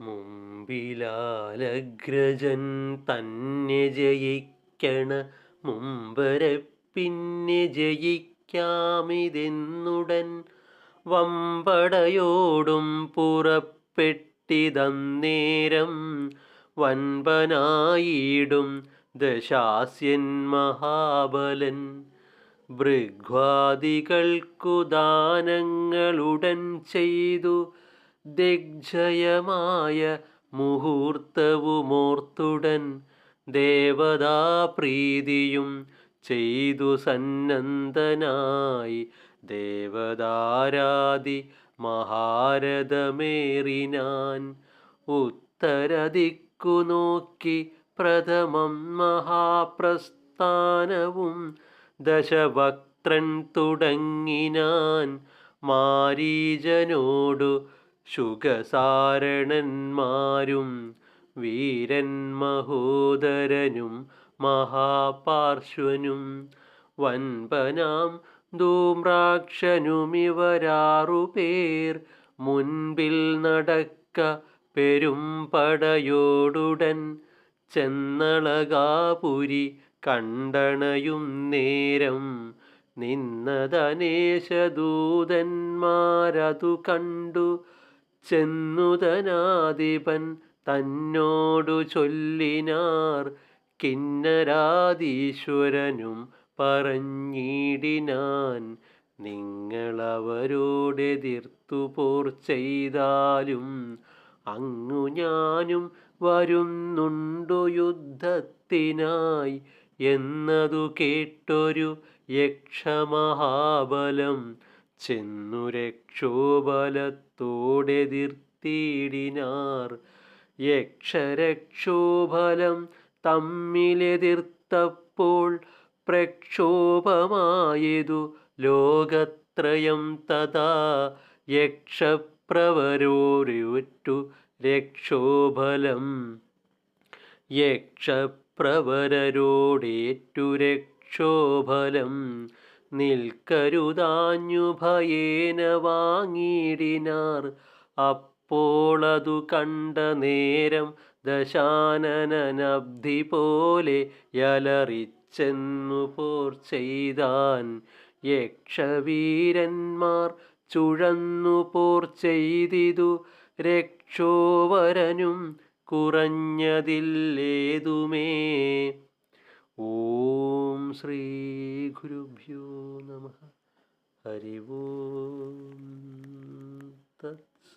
മുമ്പിലാലഗ്രജൻ തന്നെ ജയിക്കണ മുമ്പരെ പിന്നെ ജയിക്കാമിതെന്നുടൻ വമ്പടയോടും പുറപ്പെട്ടിതന്നേരം വൻപനായിടും ദശാസ്യൻ മഹാബലൻ. ഭൃഗ്വാദികൾക്കു ദാനങ്ങളുടൻ ചെയ്തു ദിഗ്ജയമായ മുഹൂർത്തവുമോർത്തുടൻ ദേവതാപ്രീതിയും ചെയ്തു സന്നദ്ധനായി. ദേവതാരാതി മഹാരഥമേറിനാൻ ഉത്തരദിക്കു നോക്കി പ്രഥമം മഹാപ്രസ്ഥാനവും ദശഭക്തൻ തുടങ്ങിനാൻ മാരീജനോടു ശുഗസാരണന്മാരും വീരൻ മഹോദരനും മഹാപാർശ്വനും വൻപനാം ധൂമ്രാക്ഷനുമിവരാറുപേർ മുൻപിൽ നടക്ക പെരുംപടയോടുടൻ ചെന്നളകാപുരി കണ്ടണയും നേരം നിന്നതനേശദൂതന്മാരതു കണ്ടു. ചെന്നുതനാധിപൻ തന്നോടു ചൊല്ലിനാർ കിന്നരാധീശ്വരനും പറഞ്ഞിടിനാൻ നിങ്ങളവരോടെതിർത്തു പോർ ചെയ്താലും അങ്ങു ഞാനും വരുന്നുണ്ടു യുദ്ധത്തിനായി എന്നതു കേട്ടൊരു യക്ഷമഹാബലം ചെന്നു രക്ഷോബലത്തോടെതിർത്തിയിടിനാർ യക്ഷരക്ഷോബലം തമ്മിലെതിർത്തപ്പോൾ പ്രക്ഷോഭമായതു ലോകത്രയം തഥാ. യക്ഷപ്രവരോരുറ്റു രക്ഷോബലം. യക്ഷപ്രവരരോടേറ്റു രക്ഷോബലം. നിൽക്കരുതാഞ്ഞു ഭയേന വാങ്ങിയിടിനാർ അപ്പോളതു കണ്ട നേരം ദശാനനബ്ധി പോലെ യലറിച്ചെന്നു പോർ ചെയ്താൻ. യക്ഷവീരന്മാർ ചുഴന്നു പോർ ചെയ്തിതു. രക്ഷോവരനും കുറഞ്ഞതില്ലേതുമേ ഓം ശ്രീ ഗുരുഭ്യോ നമ. ഹരി തത്സ.